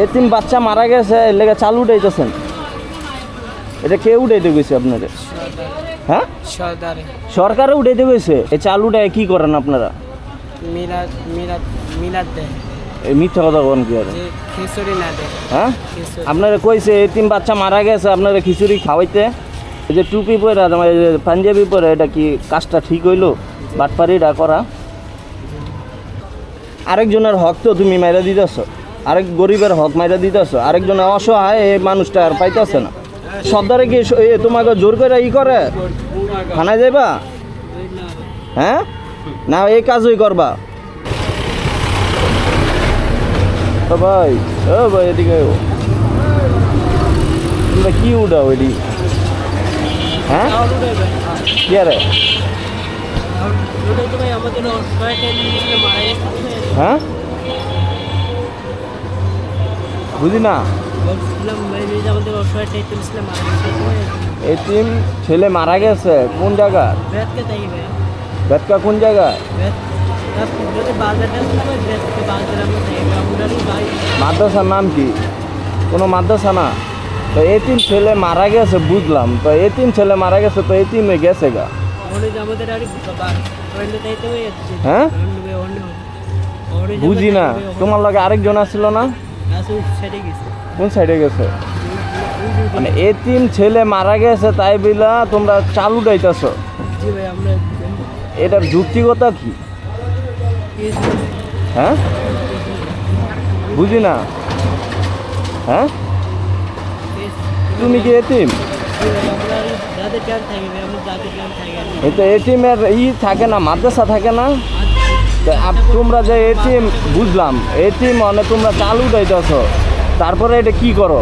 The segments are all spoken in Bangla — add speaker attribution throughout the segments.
Speaker 1: এতিম বাচ্চা মারা গেছে এর লেগে চাল উঠাইতেছেন। এটা কে উঠাইতে গেছে আপনাদের হ্যাঁ?
Speaker 2: সর্দারে
Speaker 1: সরকারে উঠাইতে গেছে এই চাল উঠায় কি করেন আপনারা?
Speaker 2: মিলাদ মিলাদ মিলাদ দেয়।
Speaker 1: এই মিথ্যা কথা কোন কি আর? হ্যাঁ? আপনারা কইছে এতিম বাচ্চা মারা গেছে আপনারা খিচুড়ি খাওয়াইতে। এই যে টুপি পরে পাঞ্জাবি পরে এটা কি কাজটা ঠিক হইল? বাটপারিটা করা। আরেকজনের হক তো তুমি মাইরা দিতেছ। আরেক গরিবের হক মাইরা দিতেছ আরেকজনের অসহায় এই মানুষটা আর পাইতেছে না। সর্দারে কি এ তোমাকে জোর করে ই করে? থানায় যাইবা? হ্যাঁ? না এই কাজই করবা। ভাই ও ভাই এদিকে। তোমরা কি উঠাও এটি হ্যাঁ? কি আরে হ্যাঁ?
Speaker 2: মারা গেছে
Speaker 1: এতিম ছেলে মারা গেছে কোন জায়গা বেতকা কোন
Speaker 2: ভাই
Speaker 1: মাদ্রাসার নাম কি? কোনো মাদ্রাসা না? তো এতিম ছেলে মারা গেছে বুঝলাম। তো এতিম ছেলে মারা গেছে তো এতিমে গেছে গা।
Speaker 2: হয়ে
Speaker 1: বুঝি না। তোমার লগে আরেকজন আসছিল না? কোন সাইডে গেছে? মানে এতিম ছেলে মারা গেছে, তাই বিলা তোমরা চালু ডাইতেছ এটার যুক্তিকতা কি? হ্যাঁ? বুঝি না। হ্যাঁ? তুমি কি এতিম তো এটিএমের ই থাকে না, মাদ্রাসা থাকে না। তোমরা যে এটিএম বুঝলাম এটিএম মানে তোমরা চালু দিতেছ তারপরে এটা কি করো?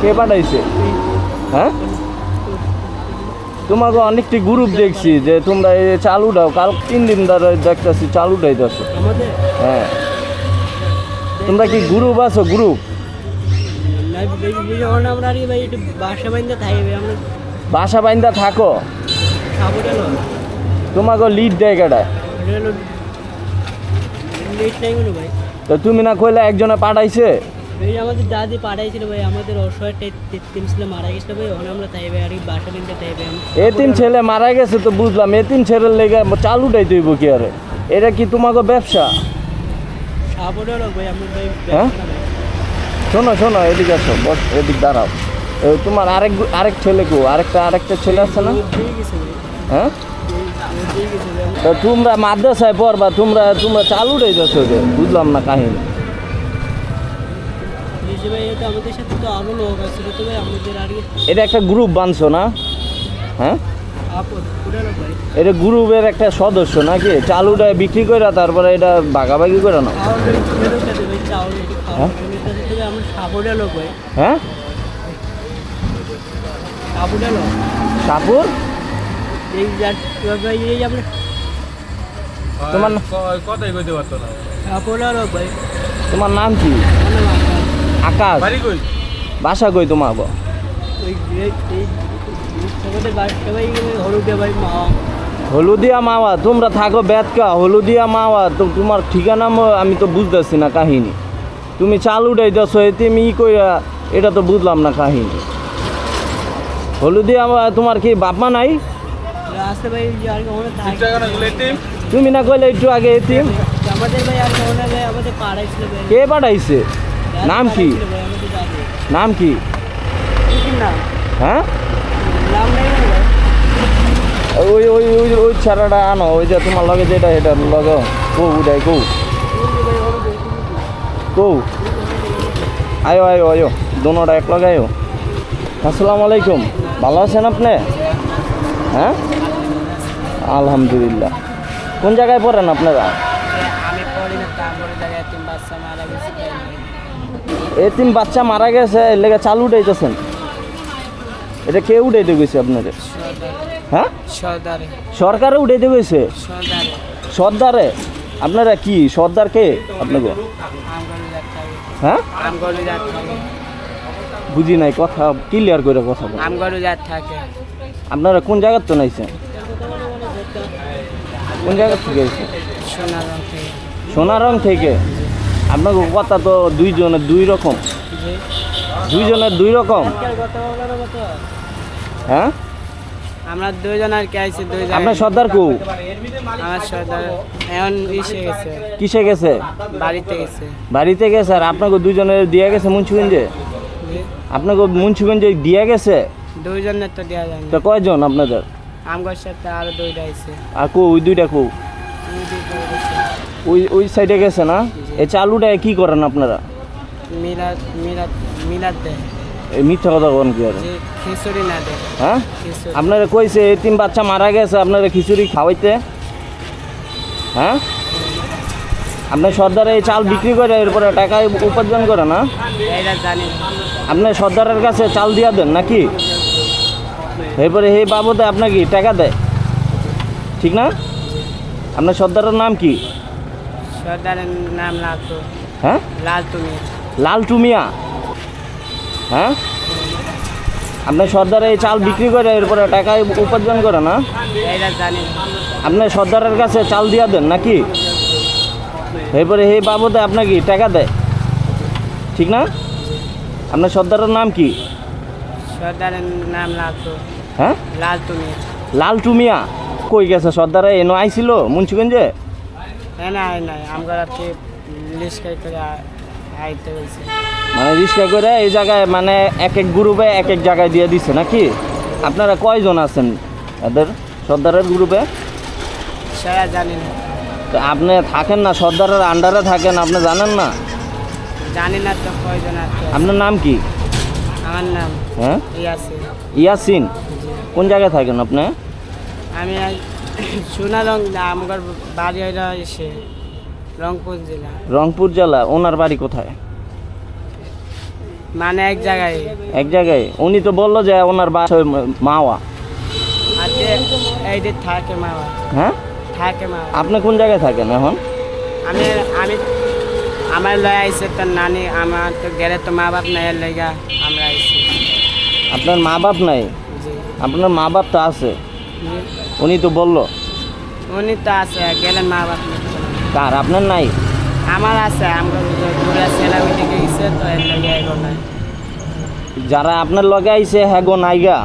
Speaker 2: কি
Speaker 1: পাঠাইছে? হ্যাঁ? তোমাকে অনেকটি গ্রুপ দেখছি যে তোমরা এই চালু দাও কাল তিন দিন ধরে দেখতেছি চালু দাইতেছ। হ্যাঁ। তোমরা কি গ্রুপ আছো? গ্রুপ
Speaker 2: যখন আমরা আর কি ভাই একটু বাসা বাইন্দা থাকি ভাই আমরা
Speaker 1: বাসা বাইন্দা থাকো?
Speaker 2: গেল
Speaker 1: তোমাকে লিড দেয় কেটা
Speaker 2: হলো নাই কোনো ভাই।
Speaker 1: তো তুমি না কইলে একজনে পাঠাইছে?
Speaker 2: এই আমাদের দাদি পাঠাইছিল ভাই আমাদের অসহায় তিন ছিল মারা গেছিল ভাই ওখানে আমরা তাই ভাই আর কি বাসা তাই ভাই
Speaker 1: এতিম ছেলে মারা গেছে তো বুঝলাম এতিম ছেলের লেগে চালুটাই তুইব কি আরে? এটা কি তোমাকে ব্যবসা?
Speaker 2: খাব গেল ভাই আমরা ভাই
Speaker 1: হ্যাঁ? শোনো শোনো, এদিকে আসো, বস, এদিক দাঁড়াও। তোমার আরেক আরেক ছেলে কো, আরেকটা আরেকটা ছেলে আছে না? হ্যাঁ? তোমরা মাদ্রাসায় পড়বা, তোমরা তোমরা চালুটাই যাচ্ছ যে, বুঝলাম না কাহিনী।
Speaker 2: এটা
Speaker 1: একটা গ্রুপ বানছো না? হ্যাঁ? এটা গ্রুপের একটা সদস্য নাকি? চালুটা বিক্রি করে তারপরে এটা ভাগাভাগি করে না
Speaker 2: খাওয়ার ভাই মেরো সাথে ভাই চাউল একটু
Speaker 1: হ্যাঁ? হ্যাঁ?
Speaker 2: আমরা
Speaker 1: তোমার তোমার নাম কি?
Speaker 2: আকাশ।
Speaker 1: বাসা কই তোমার হলুদিয়া মাওয়া তোমরা থাকো বেতকা হলুদিয়া মাওয়া তো তোমার ঠিকানা ম- আমি তো বুঝতেছি না কাহিনী। তুমি চালু উঠাইতেছ তুমি ই কইরা এটা তো বুঝলাম না কাহিনী। হলুদিয়া মাওয়া, তোমার কি বাপ মা নাই? তুমি না কইলে একটু আগে এতিম। কে পাঠাইছে নাম কি? নাম কি?
Speaker 2: কি
Speaker 1: হ্যাঁ? ওই ওই ওই ওই ছাড়াটা আনো, ওই যে তোমার লগে যেটা এটা লগে কৌ উঠাই কৌ। কৌ। আয়ো আয়ো আয়ো, দোনোটা এক লগে আয়ো। আসসালামু আলাইকুম। ভালো আছেন আপনি? হ্যাঁ? আলহামদুলিল্লাহ। কোন জায়গায় পড়েন আপনারা?
Speaker 2: জায়গায় তিন বাচ্চা মারা গেছে
Speaker 1: এতিম বাচ্চা মারা গেছে, এর লেগে চালু উঠাইতেছেন। এটা কে উঠাইতে গেছে আপনাদের? হ্যাঁ? সরকারে উঠাইতে গেছে
Speaker 2: সর্দারে।
Speaker 1: সর্দারে? আপনারা কি সর্দার কে আপনাকে? হ্যাঁ? বুঝি নাই কথা ক্লিয়ার করে কথা আপনারা কোন জায়গার তো নাইছেন? কোন জায়গার থেকে
Speaker 2: সোনার থেকে।
Speaker 1: আপনার কথা তো দুইজনের দুই রকম। দুইজনের দুই রকম? হ্যাঁ?
Speaker 2: আমরা দুইজন আর কি আইছি দুই
Speaker 1: আপনার সর্দার কু?
Speaker 2: আমার সর্দার। এখন ইসে গেছে।
Speaker 1: কিসে গেছে?
Speaker 2: বাড়িতে গেছে।
Speaker 1: বাড়িতে গেছে আর আপনাকে দুজনের দিয়ে গেছে মুন্সিগঞ্জে? আপনাকে মুন্সিগঞ্জে দিয়ে গেছে?
Speaker 2: দুইজনের তো দেওয়া যায়
Speaker 1: তো কয়জন আপনাদের?
Speaker 2: আমগর সাথে আরও দুইটা আইছে।
Speaker 1: আর কো ওই দুইটা কো?
Speaker 2: ওই।
Speaker 1: ওই সাইডে গেছে না? এই চালুটা কি করেন আপনারা?
Speaker 2: মিলাদ মিলাদ মিলাদ দেয়।
Speaker 1: মিথ্যা কথা বলেন কি আর?
Speaker 2: খিচুড়ি না দেয়।
Speaker 1: হ্যাঁ? আপনারা কইছে তিন বাচ্চা মারা গেছে আপনারা খিচুড়ি খাওয়াইতে? হ্যাঁ? আপনার সর্দার এই চাল বিক্রি করে এরপরে টাকা উপার্জন করে না। আপনার সর্দারের কাছে চাল দিয়া দেন নাকি? এরপরে এই বাবদে আপনাকে টাকা দেয়? ঠিক না? আপনার সর্দারের নাম কি?
Speaker 2: সর্দারের নাম লালটু।
Speaker 1: হ্যাঁ?
Speaker 2: লাল তুমি
Speaker 1: লাল টুমিয়া হ্যাঁ? আপনার সর্দার এই চাল বিক্রি করে এরপরে টাকা উপার্জন করে না?
Speaker 2: না।
Speaker 1: আপনার সর্দারের কাছে চাল দিয়া দেন নাকি? এরপরে এই বাবদে আপনাকে টাকা দেয় ঠিক না? আপনার সর্দারের নাম কি?
Speaker 2: সর্দারের নাম লালটু।
Speaker 1: হ্যাঁ?
Speaker 2: লাল তুমি
Speaker 1: লাল টুমিয়া কই গেছে সর্দারে? এনো আইছিল মুন্সিগঞ্জে?
Speaker 2: না নাই। আমরা লিস্কাই করে আইতে
Speaker 1: মানে রিক্সা করে এই জায়গায় মানে এক এক গ্রুপে এক এক জায়গায় দিয়ে দিছে নাকি? আপনারা কয়জন আছেন এদের? সর্দারের গ্রুপে
Speaker 2: সেটা জানি না।
Speaker 1: তো আপনি থাকেন না? সর্দারের আন্ডারে থাকেন আপনি জানেন না?
Speaker 2: জানি না তো কয়জন আছে।
Speaker 1: আপনার নাম কি?
Speaker 2: আমার নাম
Speaker 1: হ্যাঁ?
Speaker 2: ইয়াসি
Speaker 1: ইয়াসিন? কোন জায়গায় থাকেন আপনি?
Speaker 2: আমি সোনা রং আমার বাড়ি এসে রংপুর জেলা।
Speaker 1: রংপুর জেলা ওনার বাড়ি কোথায়?
Speaker 2: মানে এক জায়গায়।
Speaker 1: এক জায়গায়। উনি তো বলল যে ওনার বাসা মাওয়া।
Speaker 2: এই যে থাকে মামা
Speaker 1: হ্যাঁ?
Speaker 2: থাকে মামা
Speaker 1: আপনি কোন জায়গায় থাকেন এখন?
Speaker 2: আমি আমি আমার লয় আইসে তোর নানি আমার তো গেলে তো মা বাপ নাই লেগা আমরা আইসি
Speaker 1: আপনার মা বাপ নাই? আপনার মা বাপ তো আছে। উনি তো বলল।
Speaker 2: উনি তো আছে গেলেন মা বাপ।
Speaker 1: কার? আপনার নাই?
Speaker 2: আমার আছে আমরা পুরা ছেলে মিটে গেছে তো এর লেগে এগো নাই।
Speaker 1: যারা আপনার লগে আইছে হ্যাঁ গো নাইগা?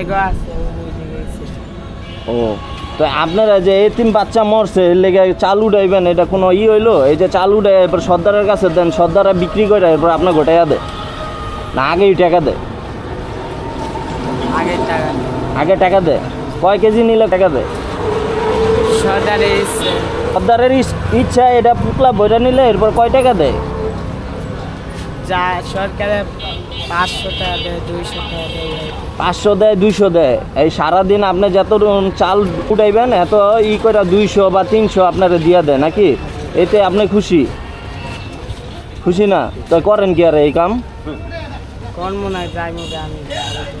Speaker 2: এগো আছে।
Speaker 1: ও তো আপনারা যে এতিম বাচ্চা মরছে এর লেগে চাল উঠাইবেন এটা কোনো ই হইল? এই যে চাল উঠে এরপর সর্দারের কাছে দেন সর্দাররা বিক্রি করে এরপর আপনার গোটাইয়া দেয় না আগেই টাকা দেয়।
Speaker 2: টাকা।
Speaker 1: আগে টাকা দেয়। কয় কেজি নিলে টাকা দেয়?
Speaker 2: সর্দারে
Speaker 1: সর্দারের ইচ্ছা এটা পুতলা বইটা নিলে এরপর কয় টাকা দেয়?
Speaker 2: যা সরকারে পাঁচশো টাকা দেয় দুইশো টাকা দেয় এই
Speaker 1: পাঁচশো দেয় দুইশো দেয়। এই সারাদিন আপনি যত চাল উঠাইবেন এত ই করে দুইশো বা তিনশো আপনারা দিয়া দেয় নাকি? এতে আপনি খুশি? খুশি না? তো করেন কি আর এই কাম?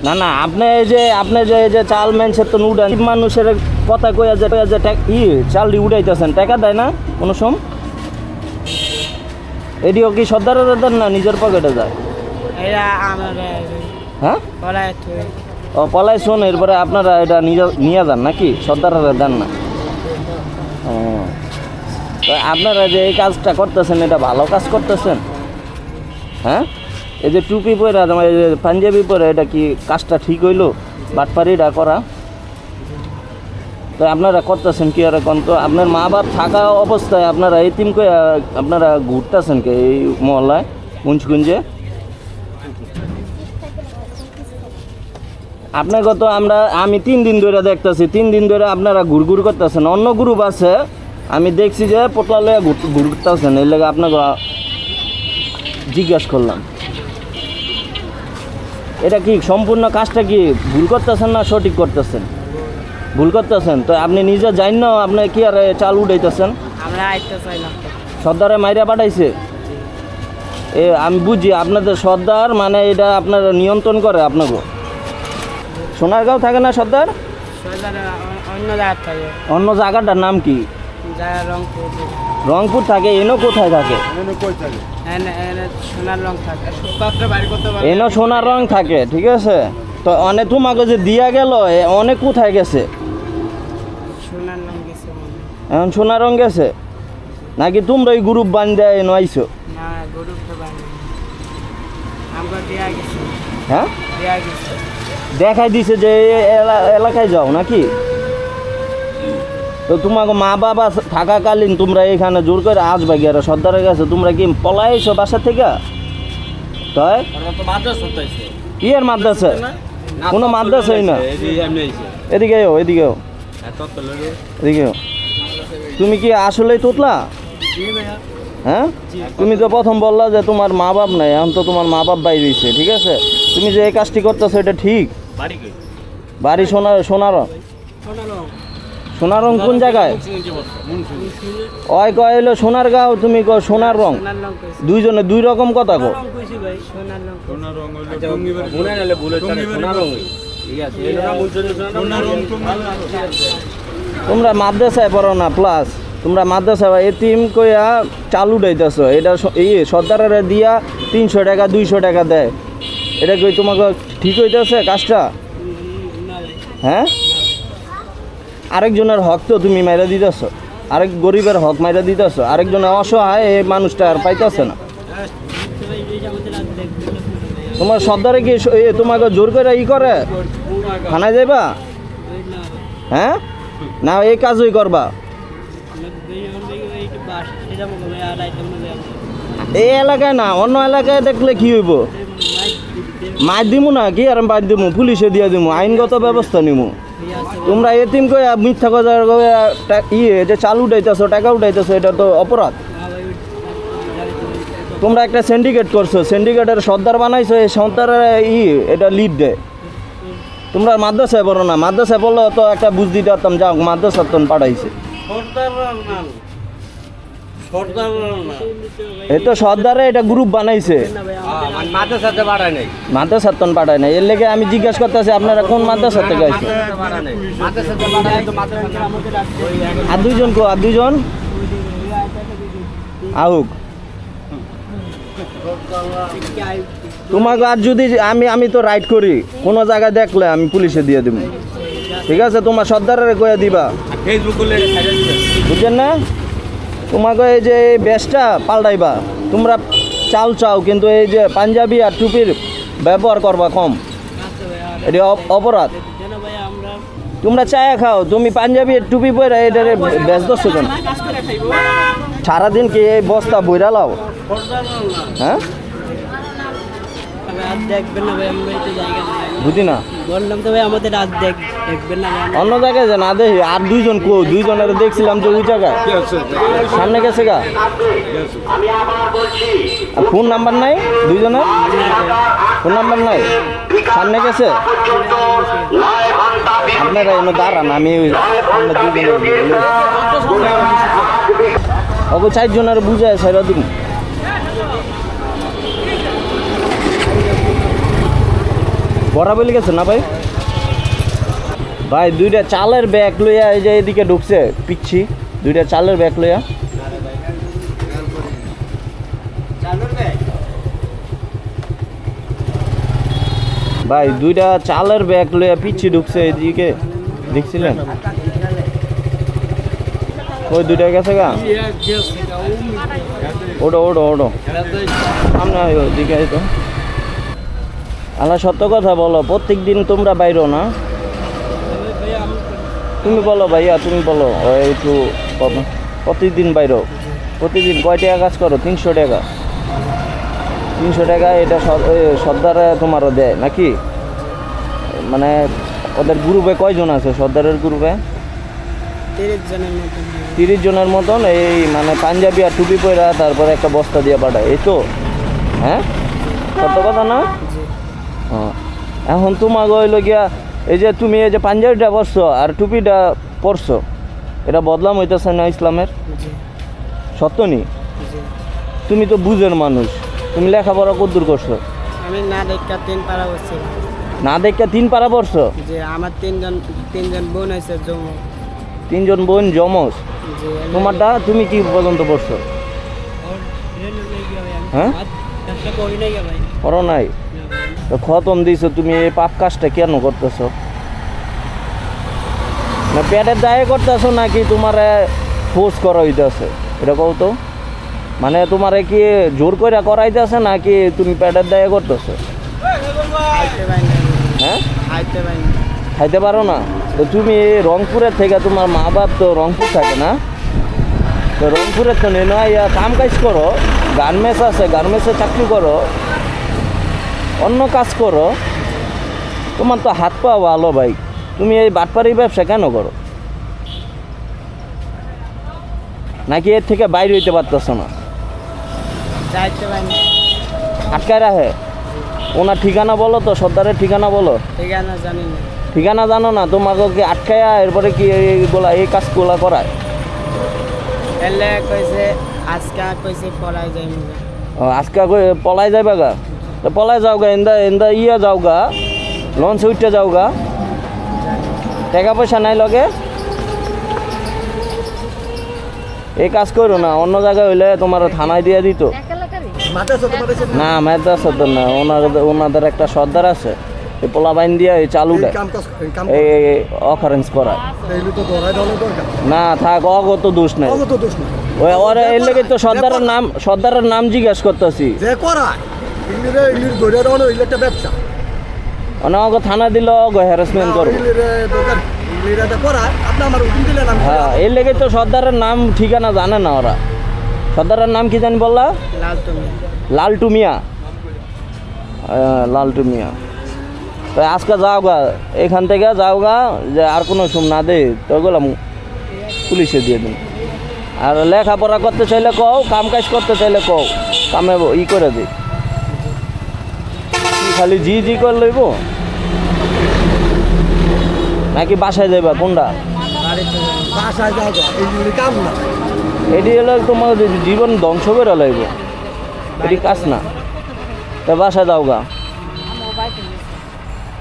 Speaker 1: না না আপনি এই যে আপনি যে এই যে চাল মেনছে তো উঠান মানুষের কথা কইয়া যে কইয়া যে ই চাল উঠাইতেছেন টাকা দেয় না কোনো সম? এটিও কি সর্দারের দেন না নিজের পকেটে যায়? হ্যাঁ? ও পলাই শোন এরপরে আপনারা এটা নিয়ে যান নাকি? সর্দারের দেন না? ও। তো আপনারা যে এই কাজটা করতেছেন এটা ভালো কাজ করতেছেন? হ্যাঁ? এই যে টুপি পরে আর এই যে পাঞ্জাবি পরে, এটা কি কাজটা ঠিক হইল? বাটপারিটা করা। তো আপনারা করতেছেন কি আর এখন? তো আপনার মা বাপ থাকা অবস্থায় আপনারা এই করে আপনারা ঘুরতেছেন কি এই মহল্লায় মুন্সকুঞ্জে আপনাকে তো আমরা, আমি তিন দিন ধরে দেখতেছি, তিন দিন ধরে আপনারা ঘুরঘুর করতেছেন। অন্য গ্রুপ আছে, আমি দেখছি যে পোটলা ঘুরতেছেন এই লেগে আপনাকে জিজ্ঞাসা করলাম। এটা কি সম্পূর্ণ কাজটা কি ভুল করতেছেন না সঠিক করতেছেন? ভুল করতেছেন? তো আপনি নিজে জানেন না আপনি কি আর চাল উঠাইতেছেন। সর্দারে মাইরা পাঠাইছে? এ আমি বুঝি আপনাদের সর্দার মানে এটা আপনার নিয়ন্ত্রণ করে আপনাকে। সোনারগাঁও থাকে না সর্দার?
Speaker 2: অন্য
Speaker 1: জায়গাটার নাম কি?
Speaker 2: রংপুর
Speaker 1: থাকে এনো কোথায় থাকে?
Speaker 2: এনে এনে সোনার রং থাকে।
Speaker 1: এনো সোনার রং থাকে ঠিক আছে? তো অনেক তোমাকে যে দিয়া গেল অনেক কোথায় গেছে?
Speaker 2: সোনার রং গেছে।
Speaker 1: এখন সোনার রং গেছে? নাকি তোমরা ওই গ্রুপ বান্ধে নয়ছো
Speaker 2: না গরু তো বানি আমরা দেয়া গেছে।
Speaker 1: হ্যাঁ? দেখাই দিছে যে এলা- এলাকায় যাও নাকি? তো তোমাকে মা বাবা থাকাকালীন তোমরা এখানে জোর করে আসবে গিয়ে সর্দারের কাছে তোমরা কি পলাইছো বাসা থেকে? তাই? কি এর মাদ্রাসা? কোনো মাদ্রাসাই না। এদিকে এদিকে এদিকে তুমি কি আসলেই তোতলা? হ্যাঁ? তুমি তো প্রথম বললা যে তোমার মা বাপ নাই এখন তো তোমার মা বাপ বাই হইছে, ঠিক আছে? তুমি যে এই কাজটি করতেছো এটা ঠিক? বাড়ি সোনার সোনার সোনার রং কোন জায়গায়? ওই কয় হলো সোনার গাঁও তুমি কো সোনার রং? দুইজনে দুই রকম কথা কো
Speaker 2: রং কইছি ভাই সোনার লং
Speaker 3: সোনার রং হইল টঙ্গিবাড়ি
Speaker 1: তোমরা মাদ্রাসায় পড়ো না প্লাস তোমরা মাদ্রাসা মাদ্রাসায় এতিম কইয়া চালু উঠাইতেছো এটা স- এই সর্দারের দিয়া তিনশো টাকা দুইশো টাকা দেয়। এটা কই তোমাকে ঠিক হইতেছে কাজটা? হ্যাঁ? আরেকজনের হক তো তুমি মাইরা দিতেছ। আরেক গরিবের হক মাইরা দিতেছ। আরেকজনের অসহায় এই মানুষটা আর পাইতেছে না। তোমার সর্দারে কি তোমাকে জোর করে ই করে? থানায় যাইবা? হ্যাঁ? না, এই কাজই করবা।
Speaker 2: এই
Speaker 1: এলাকায় না, অন্য এলাকায় দেখলে কি হইব? মার দিমু না, কি আর বাদ দিমু? পুলিশে দিয়ে দিমু, আইনগত ব্যবস্থা নিমু। তোমরা এতিম কই মিথ্যা কথা ইয়ে যে চাল উঠাইতেছো, টাকা উঠাইতেছো, এটা তো অপরাধ। তোমরা একটা সিন্ডিকেট করছ সিন্ডিকেটের সর্দার বানাইছো, এই সর্দারের ই, এটা লিড দেয়। তোমরা মাদ্রাসায় পড়ো না, মাদ্রাসায় বলল তো একটা বুঝ দিতে পারতাম, যাও, মাদ্রাসার তন পাঠাইছে। এই তো সর্দারে এটা গ্রুপ বানাইছে। মাদ্রাসার তন পাঠায় না এর লেগে আমি জিজ্ঞাসা করতেছি আপনারা কোন থেকে আর দুইজন কো আর দুইজন? আহুক। তোমাকে আর যদি আমি আমি তো রাইড করি কোনো জায়গায় দেখলে আমি পুলিশে দিয়ে দেবো ঠিক আছে তোমার সর্দারের কয়ে দিবা। বুঝছেন না? তোমাকে এই যে এই বেশটা পাল্টাইবা, তোমরা চাল চাও, কিন্তু এই যে পাঞ্জাবি আর টুপির ব্যবহার করবা কম। এটা অপ- অপরাধ। তোমরা চায়া খাও, তুমি পাঞ্জাবি টুপি পরে এটারে ব্যস্ত কেন? সারাদিন কি এই বস্তা বইরা লাও? হ্যাঁ?
Speaker 2: রাত দেখবেন না ভাই আমরা এই জায়গা
Speaker 1: বুঝি না?
Speaker 2: বললাম তো ভাই আমাদের রাত দেখ দেখবেন না
Speaker 1: অন্য জায়গায় যে না দেখি আর দুইজন কো দুইজনের দেখছিলাম যে ওই জায়গায়। সামনে গেছে গা। আর ফোন নাম্বার নাই দুইজনের? ফোন নাম্বার নাই? সামনে গেছে? আপনারা এনে দাঁড়ান আমি ওই দুইজনের চারজনের বুঝায় সেরা দিন বড়া বলে গেছে না ভাই? ভাই, দুইটা চালের ব্যাগ লইয়া এই যে এদিকে ঢুকছে, পিচ্ছি। দুইটা চালের ব্যাগ লইয়া। ভাই, দুইটা চালের ব্যাগ লইয়া পিচ্ছি ঢুকছে এদিকে। দেখছিলেন? ওই দুইটা গেছে গা? ওটো ওটো ওটো সামনে আয় তো। আল্লাহ সত্য কথা বলো প্রত্যেক দিন তোমরা বাইরো না? তুমি বলো ভাইয়া তুমি বলো একটু প্রতিদিন বাইরো। প্রতিদিন কয় টাকা কাজ করো? তিনশো টাকা। তিনশো টাকা এটা সর- সর্দারে তোমারও দেয় নাকি? মানে ওদের গ্রুপে কয়জন আছে? সর্দারের গ্রুপে?
Speaker 2: তিরিশ জনের
Speaker 1: মতন এই মানে পাঞ্জাবি আর টুপি পরা তারপরে একটা বস্তা দিয়ে পাঠায় এই তো? হ্যাঁ? সত্য কথা না? এখন তোমার হইল গিয়া এই যে তুমি এই যে পাঞ্জাবিটা পরছো আর টুপিটা পরছো এটা বদলাম হইতেছে না ইসলামের? সত্য নি? তুমি তো বুঝের মানুষ তুমি লেখাপড়া কদ্দূর করছ?
Speaker 2: আমি না দেখা তিন পাড়া
Speaker 1: না দেখে তিন পারা পড়ছো?
Speaker 2: যে আমার তিনজন তিনজন বোন জমু।
Speaker 1: তিনজন বোন জমস
Speaker 2: যে
Speaker 1: তোমারটা তুমি কি পর্যন্ত পড়ছো? হ্যাঁ?
Speaker 2: ব্যবসা নাই?
Speaker 1: খতম দিছো, তুমি এই পাপ কাজটা কেন করতেছো? না, পেটের দায়ে করতেছো নাকি তোমার ফোর্স করা হইতেছে? এটা কও তো। মানে তোমারে কি জোর করে করাইতেছে নাকি তুমি প্যাডের দায়ে করতেছো? হ্যাঁ?
Speaker 2: খাইতে পারো না।
Speaker 1: তো তুমি রংপুরের থেকে, তোমার মা বাপ তো রংপুর থাকে না? তো রংপুরের তো নেই নয় কাম কাজ করো। গার্মেন্টস আছে, গার্মেন্টসে চাকরি করো। অন্য কাজ করো। তোমার তো হাত পা ভালো ভাই। তুমি এই বাটপারি ব্যবসা কেন করো? নাকি এর থেকে বাইরে হইতে পারতেছো না? আটকায় রাখে? ওনার ঠিকানা বলো তো সর্দারের ঠিকানা বলো।
Speaker 2: ঠিকানা জানি না।
Speaker 1: ঠিকানা জানো না তোমাকে কি আটকায়া এরপরে কি এইগুলা এই কাজগুলা করায়?
Speaker 2: এলে কইছে আজকে কইছে যাই
Speaker 1: ও, আজকে পলাই যাবে গা? পলাই যাও গা এন্দা এন্দা ইয়া যাও গা লঞ্চ উঠতে যাও গা টাকা পয়সা নাই লগে। এই কাজ করো না অন্য জায়গায় হইলে তোমার থানায় দিয়ে দিত। না মেদ্রাসা তো না ওনাদের ওনাদের একটা সর্দার আছে এই পোলা বাইন দিয়ে এই চালু দেয় এই অকারেন্স করায়। না থাক অগত দোষ নাই। ওই ওরা এর লেগে তো সর্দারের নাম সর্দারের নাম জিজ্ঞেস করতেছি।
Speaker 4: যে ধরে একটা ব্যবসা।
Speaker 1: মানে থানা দিল হ্যারাসমেন্ট
Speaker 4: করা।
Speaker 1: হ্যাঁ এর লেগে তো সর্দারের নাম ঠিকানা জানে না ওরা। সর্দারের নাম কি জানি বললা? লালটু মিয়া লালটু মিয়া তো আজকে যাও গা এখান থেকে যাও গা যে আর কোনো সুম না দে তো গেলাম পুলিশে দিয়ে দিন। আর লেখাপড়া করতে চাইলে কও কাম কাজ করতে চাইলে কও কামে ই করে দিই খালি জি জি করে লইব? নাকি বাসায় যাইবা? কোনটা।
Speaker 4: বাসায় কাম না।
Speaker 1: এটি হলো তোমার জীবন ধ্বংস করে লাইব। এটি কাজ না। তা বাসায় দাও গা।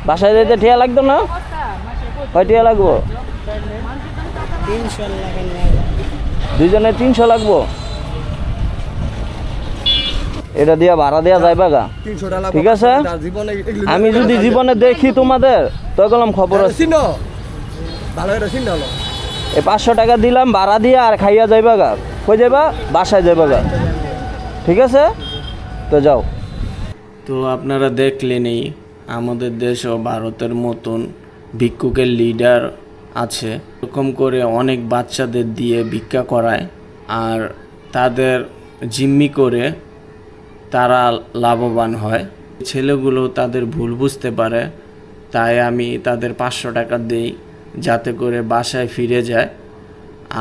Speaker 1: বাসায় যেতে ঠিয়া লাগতো না? কয় টিয়া লাগবো। দুইজনে তিনশো লাগবো? এটা দিয়া ভাড়া দেওয়া যাইবা গা। ঠিক আছে। আমি যদি জীবনে দেখি তোমাদের তো গেলাম খবর আছে। এই পাঁচশো টাকা দিলাম ভাড়া দিয়ে আর খাইয়া যাইবা গা। কই যাইবা? বাসায় যাইবা গা। ঠিক আছে? তো যাও। তো আপনারা দেখলেনই আমাদের দেশও ভারতের মতন ভিক্ষুকের লিডার আছে। এরকম করে অনেক বাচ্চাদের দিয়ে ভিক্ষা করায় আর তাদের জিম্মি করে তারা লাভবান হয়। ছেলেগুলো তাদের ভুল বুঝতে পারে, তাই আমি তাদের পাঁচশো টাকা দিই যাতে করে বাসায় ফিরে যায়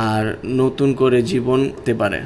Speaker 1: আর নতুন করে জীবন পারে।